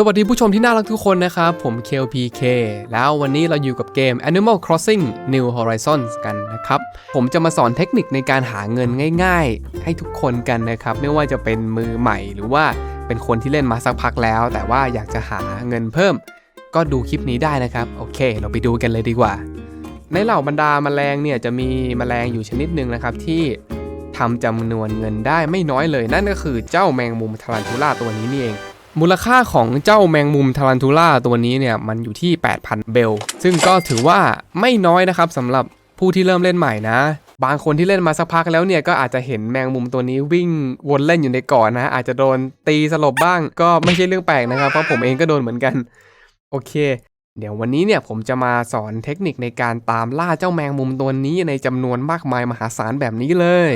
สวัสดีผู้ชมที่น่ารักทุกคนนะครับ ผม KLPK แล้ววันนี้เราอยู่กับเกม Animal Crossing New Horizons กันนะครับ ผมจะมาสอนเทคนิคในการหาเงินง่าย ๆ ให้ทุกคนกันนะครับ ไม่ว่าจะเป็นมือใหม่หรือว่าเป็นคนที่เล่นมาสักพักแล้ว แต่ว่าอยากจะหาเงินเพิ่ม ก็ดูคลิปนี้ได้นะครับ โอเค เราไปดูกันเลยดีกว่า ในเหล่าบรรดาแมลงเนี่ยจะมีแมลงอยู่ชนิดหนึ่งนะครับที่ทำจำนวนเงินได้ไม่น้อยเลย นั่นก็คือเจ้าแมงมุมทารันทูล่าตัวนี้นี่เอง มูลค่าของเจ้าแมงมุมทารันทูล่าตัวนี้เนี่ยมันอยู่ที่ 8,000 เบล ซึ่งก็ถือว่าไม่น้อยนะครับสำหรับผู้ที่เริ่มเล่นใหม่นะ บางคนที่เล่นมาสักพักแล้วเนี่ยก็อาจจะเห็นแมงมุมตัวนี้วิ่งวนเล่นอยู่ในก่อนนะ อาจจะโดนตีสลบบ้าง ก็ไม่ใช่เรื่องแปลกนะครับเพราะผมเองก็โดนเหมือนกัน โอเค เดี๋ยววันนี้เนี่ยผมจะมาสอนเทคนิคในการตามล่าเจ้าแมงมุมตัวนี้ในจำนวนมากมายมหาศาลแบบนี้เลย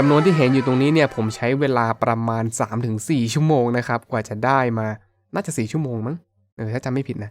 จำนวนที่เห็นอยู่ตรงนี้เนี่ยผมใช้เวลาประมาณ 3-4 ชั่วโมงนะครับกว่าจะได้มาน่าจะ 4 ชั่วโมงมั้งเออถ้าจำไม่ผิดนะ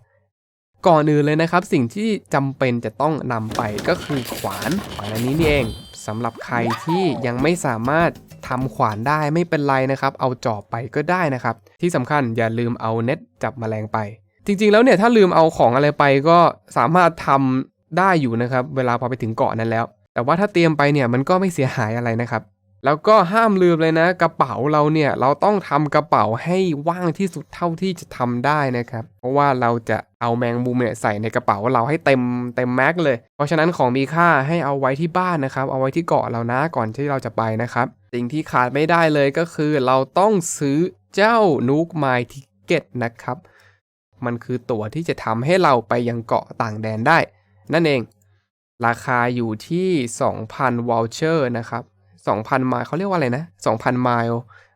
ก่อนอื่นเลยนะครับ สิ่งที่จำเป็นจะต้องนำไปก็คือขวานขวานอันนี้นี่เองสำหรับใครที่ยังไม่สามารถทำขวานได้ไม่เป็นไรนะครับ เอาจอบไปก็ได้นะครับ ที่สำคัญอย่าลืมเอาเน็ตจับแมลงไป จริงๆแล้วเนี่ยถ้าลืมเอาของอะไรไปก็สามารถทำได้อยู่นะครับ เวลาพอไปถึงเกาะนั้นแล้ว แต่ว่าถ้าเตรียมไปเนี่ยมันก็ไม่เสียหายอะไรนะครับ แล้วก็ห้ามลืมเลยนะ กระเป๋าเราเนี่ยเราต้องทำกระเป๋าให้ว่างที่สุดเท่าที่จะทำได้นะครับ เพราะว่าเราจะเอาแมงมุมเนี่ยใส่ในกระเป๋าเราให้เต็มเต็มแม็กเลย เพราะฉะนั้นของมีค่าให้เอาไว้ที่บ้านนะครับ เอาไว้ที่เกาะเรานะก่อนที่เราจะไปนะครับ สิ่งที่ขาดไม่ได้เลยก็คือ เราต้องซื้อเจ้านูกไมทิเก็ตนะครับ มันคือตั๋วที่จะทำให้เราไปยังเกาะต่างแดนได้ นั่นเอง ราคาอยู่ที่ 2,000วอลเชอร์นะครับ 2,000ไมล์เขาเรียกว่าอะไรนะ2,000ไมล์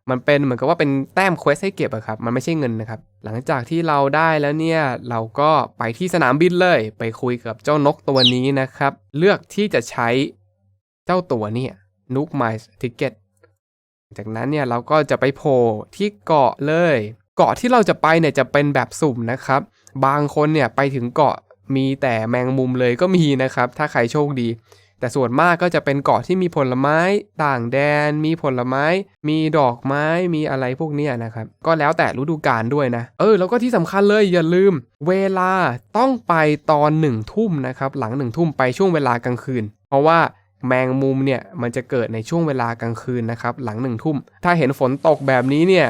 มันเป็นเหมือนกับว่าเป็นแต้มเควสให้เก็บอะครับ มันไม่ใช่เงินนะครับ หลังจากที่เราได้แล้วเนี่ย เราก็ไปที่สนามบินเลย ไปคุยกับเจ้านกตัวนี้นะครับ เลือกที่จะใช้เจ้าตัวเนี่ยนุกไมล์ทิเก็ตจากนั้นเนี่ยเราก็จะไปโผล่ที่เกาะเลย เกาะที่เราจะไปเนี่ยจะเป็นแบบสุ่มนะครับ บางคนเนี่ยไปถึงเกาะมีแต่แมงมุมเลยก็มีนะครับ ถ้าใครโชคดี แต่ส่วนมากก็จะเป็นเกาะที่มีผลไม้ต่างแดน มีผลไม้ มีดอกไม้ มีอะไรพวกนี้นะครับ ก็แล้วแต่ฤดูกาลด้วยนะ เออ แล้วก็ที่สำคัญเลยอย่าลืม เวลาต้องไปตอนหนึ่งทุ่มนะครับ หลังหนึ่งทุ่มไปช่วงเวลากลางคืน เพราะว่าแมงมุมเนี่ยมันจะเกิดในช่วงเวลากลางคืนนะครับ หลังหนึ่งทุ่ม ถ้าเห็นฝนตกแบบนี้เนี่ย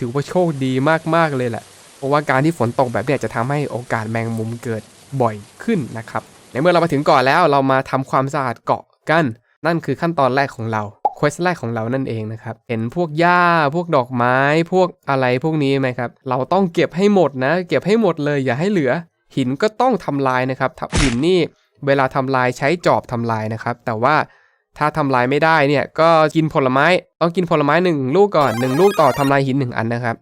ถือว่าโชคดีมากๆเลยแหละ เพราะว่าการที่ฝนตกแบบเนี้ยจะทำให้โอกาสแมงมุมเกิดบ่อยขึ้นนะครับ ในเมื่อเรามาถึงเกาะแล้วเรามาทำความสะอาดเกาะกัน นั่นคือขั้นตอนแรกของเราเควสแรกของเรานั่นเองนะครับ เห็นพวกหญ้า พวกดอกไม้ พวกอะไรพวกนี้ไหมครับ เราต้องเก็บให้หมดนะ เก็บให้หมดเลยอย่าให้เหลือ หินก็ต้องทำลายนะครับทับหินนี่เวลาทำลายใช้จอบทำลายนะครับ แต่ว่าถ้าทำลายไม่ได้เนี่ยก็กินผลไม้ ต้องกินผลไม้หนึ่งลูกก่อนหนึ่งลูกต่อทำลายหินหนึ่งอันนะครับ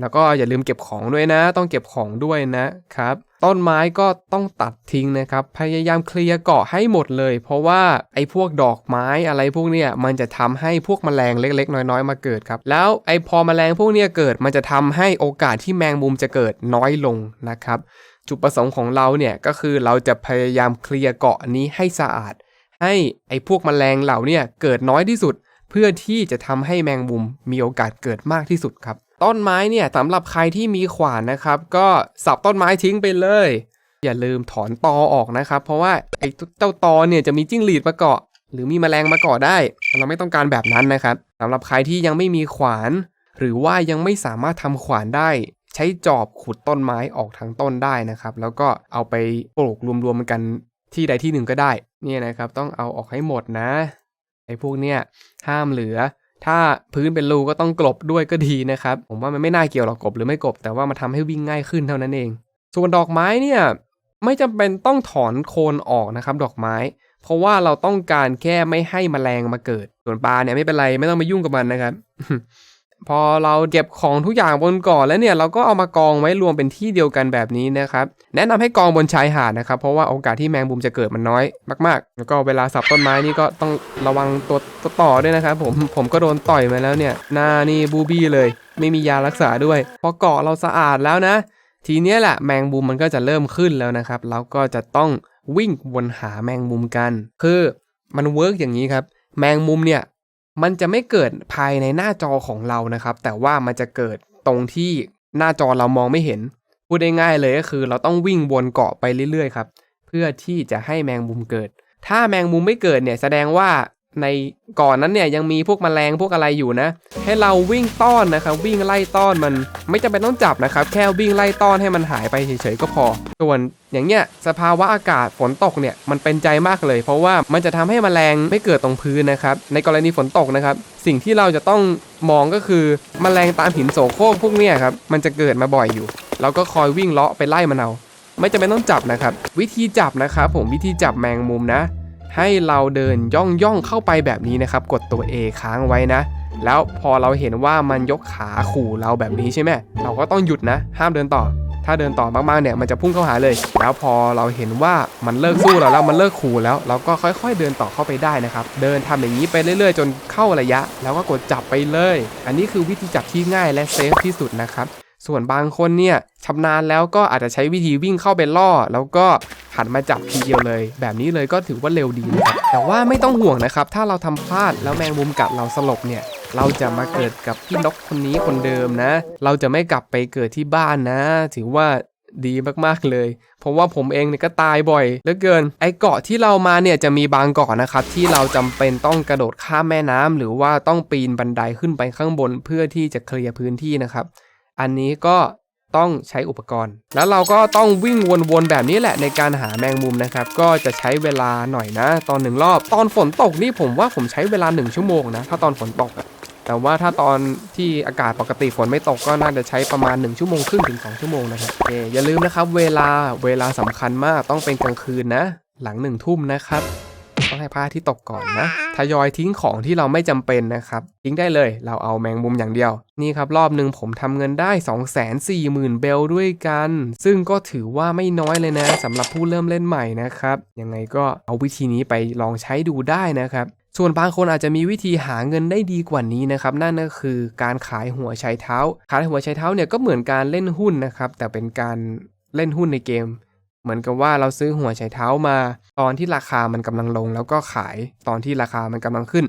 แล้วก็อย่าลืมเก็บของด้วยนะ ต้องเก็บของด้วยนะครับ ต้นไม้ก็ต้องตัดทิ้งนะครับ พยายามเคลียร์เกาะให้หมดเลย เพราะว่าไอ้พวกดอกไม้อะไรพวกเนี้ยมันจะทำให้พวกแมลงเล็ก ๆ น้อยๆ มาเกิดครับ แล้วไอ้พอมแมลงพวกเนี้ยเกิดมันจะทำให้โอกาสที่แมงมุมจะเกิดน้อยลงนะครับ จุดประสงค์ของเราเนี่ยก็คือเราจะพยายามเคลียร์เกาะนี้ให้สะอาด ให้ไอ้พวกแมลงเหล่านี่ยเกิดน้อยที่สุด เพื่อที่จะทำให้แมงมุมมีโอกาสเกิดมากที่สุดครับ ต้นไม้เนี่ยสำหรับใครที่มีขวานนะครับ ก็สับต้นไม้ทิ้งไปเลย อย่าลืมถอนตอออกนะครับ เพราะว่าไอ้เจ้าตอเนี่ยจะมีจิ้งหรีดมาเกาะ หรือมีแมลงมาเกาะได้ เราไม่ต้องการแบบนั้นนะครับสำหรับใครที่ยังไม่มีขวาน หรือว่ายังไม่สามารถทำขวานได้ใช้จอบขุดต้นไม้ออกทั้งต้นได้นะครับ แล้วก็เอาไปปลูกรวมๆกันที่ใดที่หนึ่งก็ได้ เนี่ยนะครับ ต้องเอาออกให้หมดนะไอ้พวกเนี้ยห้ามเหลือ ถ้าพื้นเป็นรูก็ต้องกลบด้วยก็ดีนะครับ ผมว่ามันไม่น่าเกี่ยวหรอกกลบหรือไม่กลบ แต่ว่ามันทำให้วิ่งง่ายขึ้นเท่านั้นเอง ส่วนดอกไม้เนี่ยไม่จำเป็นต้องถอนโคนออกนะครับ ดอกไม้ เพราะว่าเราต้องการแค่ไม่ให้แมลงมาเกิด ส่วนปลาเนี่ยไม่เป็นไรไม่ต้องไปยุ่งกับมันนะครับ พอเราเก็บของทุกอย่างบนเกาะแล้วเนี่ยเราก็เอามากองไว้รวมเป็นที่เดียวกันแบบนี้นะครับแนะนำให้กองบนชายหาดนะครับ เพราะว่าโอกาสที่แมงมุมจะเกิดมันน้อยมากๆ แล้วก็เวลาสับต้นไม้นี่ก็ต้องระวังตัวตวต่อด้วยนะครับผมผมก็โดนต่อยมาแล้วเนี่ยหน้านี่บูบี้เลย ไม่มียารักษาด้วย พอเกาะเราสะอาดแล้วนะ ทีเนี้ยแหละแมงมุมมันก็จะเริ่มขึ้นแล้วนะครับแล้วก็จะต้องวิ่งวนหาแมงมุมกัน คือมันเวิร์กอย่างนี้ครับแมงมุมเนี่ย มันจะไม่เกิดภายในหน้าจอของเรานะครับ แต่ว่ามันจะเกิดตรงที่หน้าจอเรามองไม่เห็น พูดได้ง่ายเลยก็คือ เราต้องวิ่งวนเกาะไปเรื่อยๆครับ เพื่อที่จะให้แมงมุมเกิด ถ้าแมงมุมไม่เกิดเนี่ยแสดงว่า ในก่อนนั้นเนี่ยยังมีพวกแมลงพวกอะไรอยู่นะ ให้เราวิ่งต้อนนะครับ วิ่งไล่ต้อนมันไม่จำเป็นต้องจับนะครับ แค่วิ่งไล่ต้อนให้มันหายไปเฉยๆก็พอ ส่วนอย่างเงี้ยสภาวะอากาศฝนตกเนี่ยมันเป็นใจมากเลย เพราะว่ามันจะทำให้แมลงไม่เกิดตรงพื้นนะครับ ในกรณีฝนตกนะครับ สิ่งที่เราจะต้องมองก็คือแมลงตามหินโสโครกพวกเนี้ยครับมันจะเกิดมาบ่อยอยู่ เราก็คอยวิ่งเลาะไปไล่มันเอาไม่จำเป็นต้องจับนะครับ วิธีจับนะครับผมวิธีจับแมงมุมนะ ให้เราเดินย่องย่องเข้าไปแบบนี้นะครับ กดตัว A ค้างไว้นะ แล้วพอเราเห็นว่ามันยกขาขู่เราแบบนี้ใช่ไหมเราก็ต้องหยุดนะ ห้ามเดินต่อ ถ้าเดินต่อมากๆเนี่ยมันจะพุ่งเข้าหาเลย แล้วพอเราเห็นว่ามันเลิกสู้เราแล้วมันเลิกขู่แล้ว เราก็ค่อยๆเดินต่อเข้าไปได้นะครับ เดินทำอย่างนี้ไปเรื่อย ๆ จนเข้าระยะ แล้วก็กดจับไปเลย อันนี้คือวิธีจับที่ง่ายและเซฟที่สุดนะครับส่วนบางคนเนี่ย ชำนาญแล้วก็อาจจะใช้วิธีวิ่งเข้าไปล่อ แล้วก็หันมาจับทีเดียวเลย แบบนี้เลยก็ถือว่าเร็วดีนะครับแต่ว่าไม่ต้องห่วงนะครับ ถ้าเราทำพลาดแล้วแมงมุมกัดเราสลบเนี่ยเราจะมาเกิดกับพี่นกคนนี้คนเดิมนะ เราจะไม่กลับไปเกิดที่บ้านนะ ถือว่าดีมากๆเลย เพราะว่าผมเองเนี่ยก็ตายบ่อยเหลือเกิน ไอเกาะที่เรามาเนี่ยจะมีบางเกาะนะครับ ที่เราจำเป็นต้องกระโดดข้ามแม่น้ำหรือว่าต้องปีนบันไดขึ้นไปข้างบนเพื่อที่จะเคลียร์พื้นที่นะครับ อันนี้ก็ ต้องใช้อุปกรณ์ แล้วเราก็ต้องวิ่งวนๆแบบนี้แหละในการหาแมงมุมนะครับ ก็จะใช้เวลาหน่อยนะ ตอนหนึ่งรอบ ตอนฝนตกนี่ผมว่าผมใช้เวลา 1 ชั่วโมงนะ ถ้าตอนฝนตกแต่ว่าถ้าตอนที่อากาศปกติฝนไม่ตกก็น่าจะใช้ประมาณ 1 ชั่วโมงครึ่งถึง 2 ชั่วโมงนะครับเอ่อย่าลืมนะครับเวลาเวลาสำคัญมากต้องเป็นกลางคืนนะ หลังหนึ่งทุ่มนะครับ ต้องให้พระอาที่ตกก่อนนะ ทยอยทิ้งของที่เราไม่จำเป็นนะครับ ทิ้งได้เลย เราเอาแมงมุมอย่างเดียว นี่ครับ รอบหนึ่งผมทำเงินได้ 2 4 0 0 0 0 เบลด้วยกัน ซึ่งก็ถือว่าไม่น้อยเลยนะสำหรับผู้เริ่มเล่นใหม่นะครับ ยังไงก็เอาวิธีนี้ไปลองใช้ดูได้นะครับส่วนบางคนอาจจะมีวิธีหาเงินได้ดีกว่านี้นะครับ นั่นก็คือการขายหัวไชเท้า ขายหัวไชเท้าเนี่ยก็เหมือนการเล่นหุ้นนะครับ แต่เป็นการเล่นหุ้นในเกม เหมือนกับว่าเราซื้อหัวไชเท้ามา ตอนที่ราคามันกำลังลง แล้วก็ขายตอนที่ราคามันกำลังขึ้น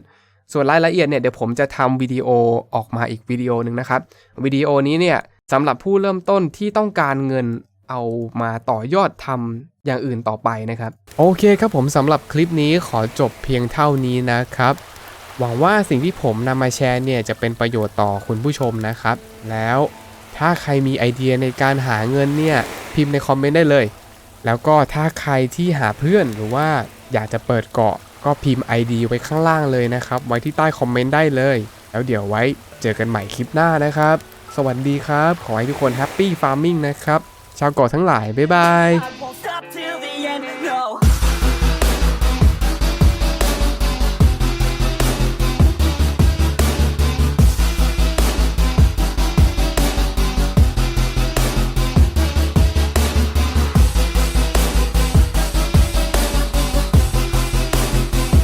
ส่วนรายละเอียดเนี่ยเดี๋ยวผมจะทำวิดีโอออกมาอีกวิดีโอหนึ่งนะครับวิดีโอนี้เนี่ยสำหรับผู้เริ่มต้นที่ต้องการเงินเอามาต่อยอดทำอย่างอื่นต่อไปนะครับ โอเคครับผมสำหรับคลิปนี้ขอจบเพียงเท่านี้นะครับ หวังว่าสิ่งที่ผมนำมาแชร์เนี่ยจะเป็นประโยชน์ต่อคุณผู้ชมนะครับ แล้วถ้าใครมีไอเดียในการหาเงินเนี่ยพิมพ์ในคอมเมนต์ได้เลย แล้วก็ถ้าใครที่หาเพื่อนหรือว่าอยากจะเปิดเกาะก็พิมพ์ ID ไว้ข้างล่างเลยนะครับ ไว้ที่ใต้คอมเมนต์ได้เลย แล้วเดี๋ยวไว้เจอกันใหม่คลิปหน้านะครับ สวัสดีครับ ขอให้ทุกคนแฮปปี้ฟาร์มิงนะครับ ชาวเกาะทั้งหลาย บ๊ายบาย